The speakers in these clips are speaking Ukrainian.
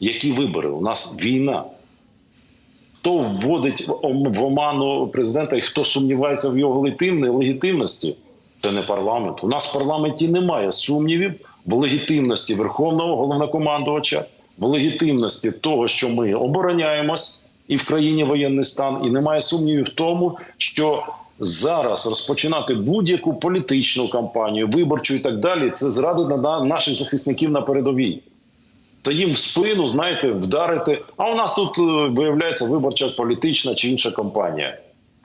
Які вибори? У нас війна. Хто вводить в оману президента і хто сумнівається в його легітимності? Це не парламент. У нас в парламенті немає сумнівів в легітимності верховного головнокомандувача, в легітимності того, що ми обороняємось, і в країні воєнний стан, і немає сумнівів в тому, що зараз розпочинати будь-яку політичну кампанію, виборчу і так далі, це зради на наших захисників на передовій. Це їм в спину, знаєте, вдарити. А у нас тут е, виявляється виборча політична чи інша кампанія.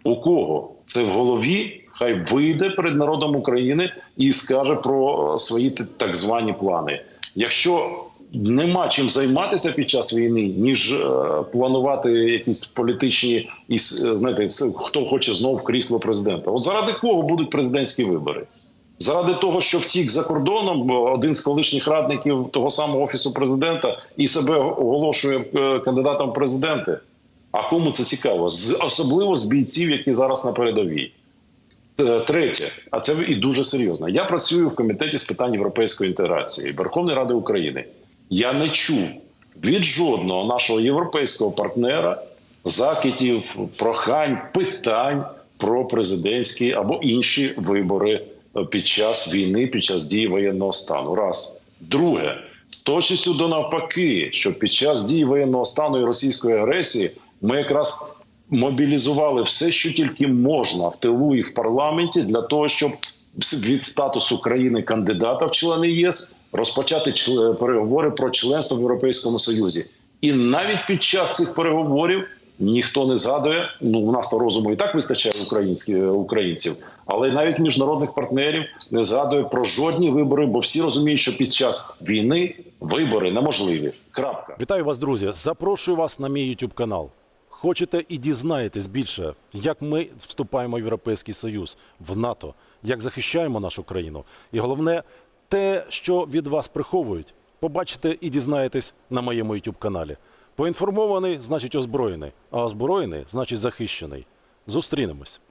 У кого це в голові? Хай вийде перед народом України і скаже про свої так звані плани. Якщо нема чим займатися під час війни, ніж е, планувати якісь політичні і е, знаєте, хто хоче знов крісло президента. От заради кого будуть президентські вибори? Заради того, що втік за кордоном, один з колишніх радників того самого офісу президента і себе оголошує е, кандидатом в президенти. А кому це цікаво? З особливо з бійців, які зараз на передовій. Е, Третє, а це і дуже серйозно. Я працюю в комітеті з питань європейської інтеграції Верховної Ради України. Я не чув від жодного нашого європейського партнера закидів, прохань, питань про президентські або інші вибори під час війни, під час дії воєнного стану. Раз друге, точністю до навпаки, що під час дії воєнного стану і російської агресії ми якраз мобілізували все, що тільки можна в тилу і в парламенті для того, щоб від статусу країни кандидата в члени ЄС розпочати переговори про членство в Європейському Союзі. І навіть під час цих переговорів ніхто не згадує. Ну у нас то розуму і так вистачає українські українців, але навіть міжнародних партнерів не згадує про жодні вибори, бо всі розуміють, що під час війни вибори неможливі. Крапка. Вітаю вас, друзі. Запрошую вас на мій YouTube канал. Хочете і дізнаєтесь більше, як ми вступаємо в Європейський Союз, в НАТО, як захищаємо нашу країну. І головне, те, що від вас приховують, побачите і дізнаєтесь на моєму YouTube каналі. Поінформований значить озброєний, а озброєний значить захищений. Зустрінемось.